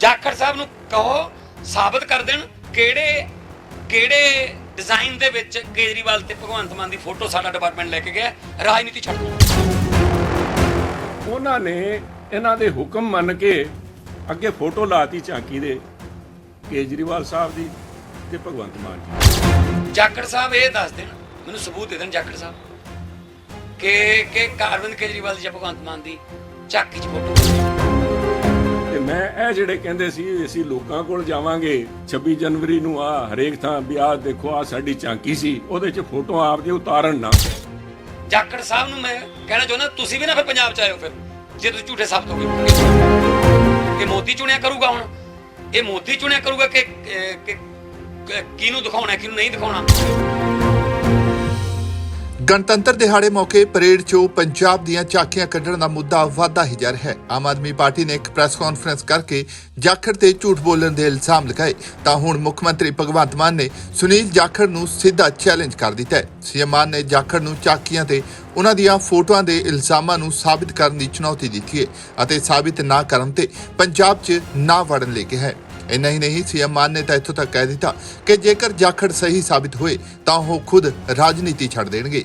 ਜਾਖੜ ਸਾਹਿਬ ਨੂੰ ਕਹੋ ਸਾਬਤ ਕਰ ਦੇਣ ਕਿਹੜੇ ਕਿਹੜੇ ਡਿਜ਼ਾਈਨ ਦੇ ਵਿੱਚ ਕੇਜਰੀਵਾਲ ਤੇ ਭਗਵੰਤ ਮਾਨ ਦੀ ਫੋਟੋ ਸਾਡਾ ਡਿਪਾਰਟਮੈਂਟ ਲੈ ਕੇ ਗਿਆ। ਰਾਜਨੀਤੀ ਛੱਡ ਦਿਓ। ਉਹਨਾਂ ਨੇ ਇਹਨਾਂ ਦੇ ਹੁਕਮ ਮੰਨ ਕੇ ਅੱਗੇ ਫੋਟੋ ਲਾਤੀ ਝਾਂਕੀ ਦੇ ਕੇਜਰੀਵਾਲ ਸਾਹਿਬ ਦੀ ਤੇ ਭਗਵੰਤ ਮਾਨ ਜੀ ਜਾਖੜ ਸਾਹਿਬ ਇਹ ਦੱਸ ਦੇਣ ਮੈਨੂੰ ਸਬੂਤ ਦੇ ਦੇਣ ਜਾਖੜ ਸਾਹਿਬ ਕਿ ਕਿ ਅਰਵਿੰਦ ਕੇਜਰੀਵਾਲ ਦੀ ਜਾਂ ਭਗਵੰਤ ਮਾਨ ਦੀ ਝਾਕੀ 'ਚ ਫੋਟੋ ਮੈਂ ਇਹ ਜਿਹੜੇ ਕਹਿੰਦੇ ਸੀ, ਅਸੀਂ ਲੋਕਾਂ ਕੋਲ ਜਾਵਾਂਗੇ 26 ਜਨਵਰੀ ਨੂੰ ਆ ਹਰੇਕ ਥਾਂ ਵੀ ਆਹ ਦੇਖੋ ਆ ਸਾਡੀ ਝਾਂਕੀ ਸੀ, ਉਹਦੇ 'ਚ ਫੋਟੋ ਆਪਦੇ ਉਤਾਰਨ ਨਾ। ਜਾਖੜ ਸਾਹਿਬ ਨੂੰ ਮੈਂ ਕਹਿਣਾ ਚਾਹੁੰਦਾ, ਤੁਸੀਂ ਵੀ ਨਾ ਫਿਰ ਪੰਜਾਬ ਚ ਆਇਓ ਫਿਰ, ਜੇ ਤੁਸੀਂ ਝੂਠੇ ਸਾਬਤ ਹੋ ਗਏ ਇਹ ਮੋਦੀ ਚੁਣਿਆ ਕਰੂਗਾ ਹੁਣ, ਇਹ ਮੋਦੀ ਚੁਣਿਆ ਕਰੂਗਾ ਕਿ- ਕਿਹਨੂੰ ਦਿਖਾਉਣਾ, ਕਿਹਨੂੰ ਨਹੀਂ ਦਿਖਾਉਣਾ। ਗਣਤੰਤਰ ਦਿਹਾੜੇ ਮੌਕੇ ਪਰੇਡ 'ਚੋਂ ਪੰਜਾਬ ਦੀਆਂ ਝਾਕੀਆਂ ਕੱਢਣ ਦਾ ਮੁੱਦਾ ਵਾਧਾ ਹੀ ਜਾ ਰਿਹਾ ਹੈ। ਆਮ ਆਦਮੀ ਪਾਰਟੀ ਨੇ ਇੱਕ ਪ੍ਰੈਸ ਕਾਨਫਰੰਸ ਕਰਕੇ ਜਾਖੜ ਤੇ ਝੂਠ ਬੋਲਣ ਦੇ ਇਲਜ਼ਾਮ ਲਗਾਏ। ਤਾਂ ਹੁਣ ਮੁੱਖ ਮੰਤਰੀ ਭਗਵੰਤ ਮਾਨ ਨੇ ਸੁਨੀਲ ਜਾਖੜ ਨੂੰ ਸਿੱਧਾ ਚੈਲੰਜ ਕਰ ਦਿੱਤਾ ਹੈ। ਸੀਐਮ ਮਾਨ ਨੇ ਜਾਖੜ ਨੂੰ ਝਾਕੀਆਂ ਤੇ ਉਹਨਾਂ ਦੀਆਂ ਫੋਟੋਆਂ ਦੇ ਇਲਜ਼ਾਮਾਂ ਨੂੰ ਸਾਬਿਤ ਕਰਨ ਦੀ ਚੁਣੌਤੀ ਦਿੱਤੀ ਹੈ ਅਤੇ ਸਾਬਿਤ ਨਾ ਕਰਨ ਤੇ ਪੰਜਾਬ 'ਚ ਨਾ ਵੜਨ ਲਈ ਕਿਹਾ ਹੈ। ਇੰਨਾ ਹੀ ਨਹੀਂ, ਸੀਐਮ ਮਾਨ ਨੇ ਤਾਂ ਇੱਥੋਂ ਤੱਕ ਕਹਿ ਦਿੱਤਾ ਕਿ ਜੇਕਰ ਜਾਖੜ ਸਹੀ ਸਾਬਿਤ ਹੋਏ, ਤਾਂ ਉਹ ਖੁਦ ਰਾਜਨੀਤੀ ਛੱਡ ਦੇਣਗੇ।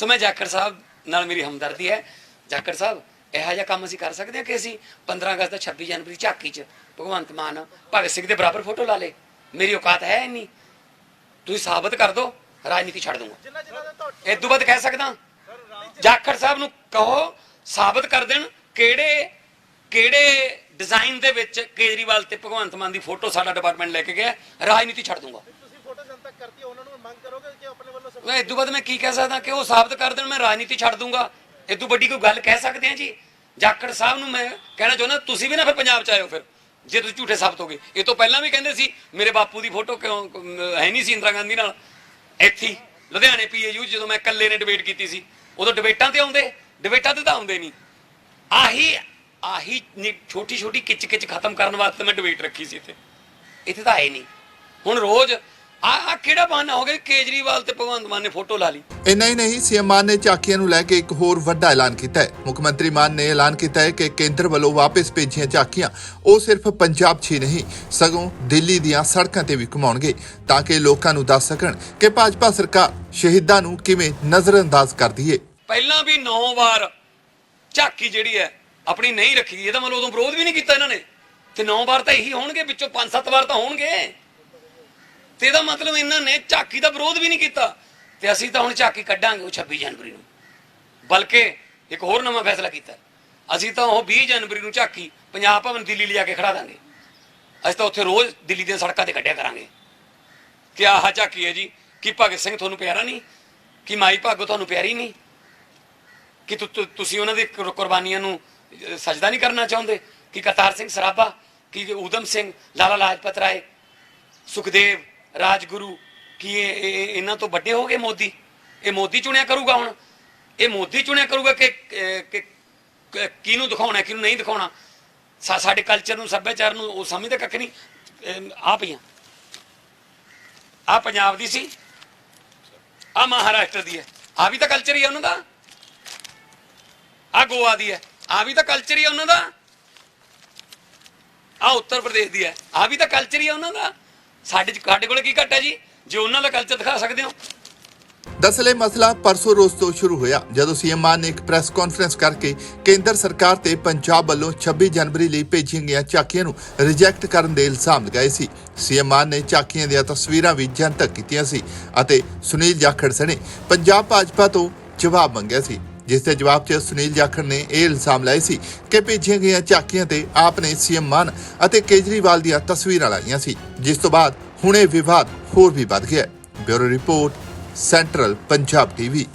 ਸੋ ਮੈਂ ਜਾਖੜ ਸਾਹਿਬ ਨਾਲ ਮੇਰੀ ਹਮਦਰਦੀ ਹੈ। ਜਾਖੜ ਸਾਹਿਬ ਇਹੋ ਜਿਹਾ ਕੰਮ ਅਸੀਂ ਕਰ ਸਕਦੇ ਹਾਂ ਕਿ ਅਸੀਂ 15 ਅਗਸਤ ਦਾ 26 ਜਨਵਰੀ ਝਾਕੀ 'ਚ ਭਗਵੰਤ ਮਾਨ ਭਗਤ ਸਿੰਘ ਦੇ ਬਰਾਬਰ ਫੋਟੋ ਲਾ ਲੇ। ਮੇਰੀ ਔਕਾਤ ਹੈ ਨਹੀਂ ਤੁਸੀਂ ਸਾਬਤ ਕਰ ਦਿਓ ਰਾਜਨੀਤੀ ਛੱਡ ਦੂੰਗਾ ਇਹ ਤੋਂ ਬਾਅਦ ਕਹਿ ਸਕਦਾ। ਜਾਖੜ ਸਾਹਿਬ ਨੂੰ ਕਹੋ ਸਾਬਤ ਕਰ ਦੇਣ ਕਿਹੜੇ ਕਿਹੜੇ ਡਿਜ਼ਾਈਨ ਦੇ ਵਿੱਚ ਕੇਜਰੀਵਾਲ ਤੇ ਭਗਵੰਤ ਮਾਨ ਦੀ ਫੋਟੋ ਸਾਡਾ ਡਿਪਾਰਟਮੈਂਟ ਲੈ ਕੇ ਗਿਆ। ਰਾਜਨੀਤੀ ਛੱਡ ਦੂੰਗਾ ਤੁਸੀਂ ਫੋਟੋ ਜਨਤਕ ਕਰਤੀ ਉਹਨਾਂ ਨੂੰ ਮੰਗ ਕਰੋਗੇ ਕਿ ਆਪਣੇ ਵੱਲੋਂ ਸਭ ਮੈਂ ਇਦੋਂ ਬਾਅਦ ਮੈਂ ਕੀ ਕਹਿ ਸਕਦਾ ਕਿ ਉਹ ਸਾਬਤ ਕਰ ਦੇਣ, ਮੈਂ ਰਾਜਨੀਤੀ ਛੱਡ ਦੂੰਗਾ। ਇਦੋਂ ਵੱਡੀ ਕੋਈ ਗੱਲ ਕਹਿ ਸਕਦੇ ਆ ਜੀ? ਜਾਖੜ ਸਾਹਿਬ ਨੂੰ ਮੈਂ ਕਹਿਣਾ ਚਾਹੁੰਦਾ, ਤੁਸੀਂ ਵੀ ਨਾ ਫਿਰ ਪੰਜਾਬ ਚ ਆਇਓ ਫਿਰ, ਜੇ ਤੁਸੀਂ ਝੂਠੇ ਸਾਬਤ ਹੋਗੇ ਇਹ ਤੋਂ ਪਹਿਲਾਂ ਵੀ ਕਹਿੰਦੇ ਸੀ, ਮੇਰੇ ਬਾਪੂ ਦੀ ਫੋਟੋ ਕਿਉਂ ਹੈ ਨਹੀਂ ਸੀ ਇੰਦਰਾ ਗਾਂਧੀ ਨਾਲ। ਇੱਥੇ ਲੁਧਿਆਣੇ ਪੀਏਯੂ ਜਦੋਂ ਮੈਂ ਇਕੱਲੇ ਨੇ ਡਿਬੇਟ ਕੀਤੀ ਸੀ, ਉਦੋਂ ਡਿਬੇਟਾਂ ਤੇ ਆਉਂਦੇ ਡਿਬੇਟਾਂ ਤੇ ਤਾਂ ਆਉਂਦੇ ਨਹੀਂ। ਆਹੀ ਆਹੀ ਛੋਟੀ ਛੋਟੀ ਕਿਚ ਕਿਚ ਖਤਮ ਕਰਨ ਵਾਸਤੇ ਮੈਂ ਡਿਬੇਟ ਰੱਖੀ ਸੀ ਇੱਥੇ। ਇੱਥੇ ਤਾਂ ਆਏ ਨਹੀਂ। ਹੁਣ ਰੋਜ਼ ਆ ਆ ਕਿਹੜਾ ਬਹਾਨਾ ਹੋ ਗਿਆ ਕੇਜਰੀਵਾਲ ਤੇ ਭਗਵੰਤ ਮਾਨ ਨੇ ਫੋਟੋ ਲਾ ਲਈ? ਇੰਨਾ ਹੀ ਨਹੀਂ ਸੀਐਮ ਮਾਨ ਨੇ ਝਾਕੀਆਂ ਨੂੰ ਲੈ ਕੇ ਇੱਕ ਹੋਰ ਵੱਡਾ ਐਲਾਨ ਕੀਤਾ ਹੈ। ਮੁੱਖ ਮੰਤਰੀ ਮਾਨ ਨੇ ਐਲਾਨ ਕੀਤਾ ਹੈ ਕਿ ਕੇਂਦਰ ਵੱਲੋਂ ਵਾਪਸ ਭੇਜੀਆਂ ਝਾਕੀਆਂ ਉਹ ਸਿਰਫ ਪੰਜਾਬ 'ਚ ਹੀ ਨਹੀਂ ਸਗੋਂ ਦਿੱਲੀ ਦੀਆਂ ਸੜਕਾਂ ਤੇ ਵੀ ਘੁਮਾਉਣਗੇ ਤਾਂ ਕਿ ਲੋਕਾਂ ਨੂੰ ਦੱਸ ਸਕਣ ਕਿ ਭਾਜਪਾ ਸਰਕਾਰ ਸ਼ਹੀਦਾਂ ਨੂੰ ਕਿਵੇਂ ਨਜ਼ਰਅੰਦਾਜ਼ ਕਰਦੀ ਹੈ ਪਹਿਲਾਂ ਵੀ 9 ਵਾਰ ਝਾਕੀ ਜਿਹੜੀ ਹੈ ਆਪਣੀ ਨਹੀਂ ਰੱਖੀ ਗਈ। ਇਹਦਾ ਮਤਲਬ ਉਦੋਂ ਵਿਰੋਧ ਵੀ ਨਹੀਂ ਕੀਤਾ ਇਹਨਾਂ ਨੇ। ਤੇ 9 ਵਾਰ ਤਾਂ ਇਹੀ ਹੋਣਗੇ ਵਿੱਚੋਂ 5-7 ਵਾਰ ਤਾਂ ਹੋਣਗੇ। ਤੇ ਇਹਦਾ ਮਤਲਬ ਇਹਨਾਂ ਨੇ ਝਾਕੀ ਦਾ ਵਿਰੋਧ ਵੀ ਨਹੀਂ ਕੀਤਾ। ਤੇ ਅਸੀਂ ਤਾਂ ਹੁਣ ਝਾਕੀ ਕੱਢਾਂਗੇ ਉਹ 26 ਜਨਵਰੀ ਨੂੰ। ਬਲਕਿ ਇੱਕ ਹੋਰ ਨਵਾਂ ਫੈਸਲਾ ਕੀਤਾ। ਅਸੀਂ ਤਾਂ ਉਹ 20 ਜਨਵਰੀ ਨੂੰ ਝਾਕੀ ਪੰਜਾਬ ਭਵਨ ਦਿੱਲੀ ਲਿਜਾ ਕੇ ਖੜਾ ਦਾਂਗੇ। ਅਸੀਂ ਤਾਂ ਉੱਥੇ ਰੋਜ਼ ਦਿੱਲੀ ਦੀਆਂ ਸੜਕਾਂ ਤੇ ਕੱਢਿਆ ਕਰਾਂਗੇ। ਕਿ ਆਹ ਝਾਕੀ ਹੈ ਜੀ ਕਿ ਭਗਤ ਸਿੰਘ ਤੁਹਾਨੂੰ ਪਿਆਰਾ ਨਹੀਂ? ਕਿ ਮਾਈ ਭਾਗੋ ਤੁਹਾਨੂੰ ਪਿਆਰੀ ਨਹੀਂ? ਕਿ ਤੁਸੀਂ ਉਹਨਾਂ ਦੀ ਕੁਰਬਾਨੀਆਂ ਨੂੰ ਅਹ, ਸਜਦਾ ਨਹੀਂ ਕਰਨਾ ਚਾਹੁੰਦੇ? ਕਿ ਕਰਤਾਰ ਸਿੰਘ ਸਰਾਭਾ? ਕਿ ਊਧਮ ਸਿੰਘ ਲਾਲਾ ਲਾਜਪਤ ਰਾਏ? ਸੁਖਦੇਵ? ਰਾਜਗੁਰੂ ਕੀ ਇਹ ਇਹਨਾਂ ਤੋਂ ਵੱਡੇ ਹੋ ਗਏ ਮੋਦੀ। ਇਹ ਮੋਦੀ ਚੁਣਿਆ ਕਰੂਗਾ ਹੁਣ। ਇਹ ਮੋਦੀ ਚੁਣਿਆ ਕਰੂਗਾ ਕਿ ਕਿਹਨੂੰ ਦਿਖਾਉਣਾ, ਕਿਹਨੂੰ ਨਹੀਂ ਦਿਖਾਉਣਾ। ਸਾਡੇ ਕਲਚਰ ਨੂੰ, ਸੱਭਿਆਚਾਰ ਨੂੰ ਉਹ ਸਮਝਦੇ ਕੱਖ ਨਹੀਂ। ਆ ਪਈਆਂ। ਆ ਪੰਜਾਬ ਦੀ ਸੀ। ਆ ਮਹਾਰਾਸ਼ਟਰ ਦੀ ਹੈ। ਆ ਵੀ ਤਾਂ ਕਲਚਰ ਹੀ ਹੈ ਉਹਨਾਂ ਦਾ। ਆ ਗੋਆ ਦੀ ਹੈ। ਆ ਵੀ ਤਾਂ ਕਲਚਰ ਹੀ ਹੈ ਉਹਨਾਂ ਦਾ। ਆ ਉੱਤਰ ਪ੍ਰਦੇਸ਼ ਦੀ ਹੈ। ਆ ਵੀ ਤਾਂ ਕਲਚਰ ਹੀ ਹੈ ਉਹਨਾਂ ਦਾ। ਸਾਡੇ ਚ, ਸਾਡੇ ਕੋਲੇ ਕੀ ਘੱਟ ਹੈ ਜੀ? ਜੇ ਉਹਨਾਂ ਦਾ ਕਲਚਰ ਦਿਖਾ ਸਕਦੇ ਹੋ। ਦਰਅਸਲ ਮਸਲਾ ਪਰਸੋਂ ਰੋਜ਼ ਤੋਂ ਸ਼ੁਰੂ ਹੋਇਆ, ਜਦੋਂ ਸੀਐਮ ਮਾਨ ਨੇ ਇੱਕ ਪ੍ਰੈਸ ਕਾਨਫਰੰਸ ਕਰਕੇ ਕੇਂਦਰ ਸਰਕਾਰ ਤੇ ਪੰਜਾਬ ਵੱਲੋਂ 26 ਜਨਵਰੀ ਲਈ ਭੇਜੀਆਂ ਗਈਆਂ ਝਾਕੀਆਂ ਨੂੰ ਰਿਜੈਕਟ ਕਰਨ ਦੇ ਇਲਜ਼ਾਮ ਲਗਾਏ ਸੀ। ਸੀਐਮ ਮਾਨ ਨੇ ਝਾਕੀਆਂ ਦੀਆਂ ਤਸਵੀਰਾਂ ਵੀ ਜਨਤਕ ਕੀਤੀਆਂ ਸੀ ਅਤੇ ਸੁਨੀਲ ਜਾਖੜ ਸਣੇ ਪੰਜਾਬ ਭਾਜਪਾ ਤੋਂ ਜਵਾਬ ਮੰਗਿਆ ਸੀ। ਜਿਸ ਦੇ ਜਵਾਬ 'ਚ ਸੁਨੀਲ ਜਾਖੜ ਨੇ ਇਹ ਇਲਜ਼ਾਮ ਲਾਏ ਸੀ ਕਿ ਭੇਜੀਆਂ ਗਈਆਂ ਝਾਕੀਆਂ ਤੇ ਆਪ ਨੇ ਸੀਐਮ ਮਾਨ ਅਤੇ ਕੇਜਰੀਵਾਲ ਦੀਆਂ ਤਸਵੀਰਾਂ ਲਾਈਆਂ ਸੀ, ਜਿਸ ਤੋਂ ਬਾਅਦ ਹੁਣ ਇਹ ਵਿਵਾਦ ਹੋਰ ਵੀ ਵੱਧ ਗਿਆ bureau report, central Punjab TV.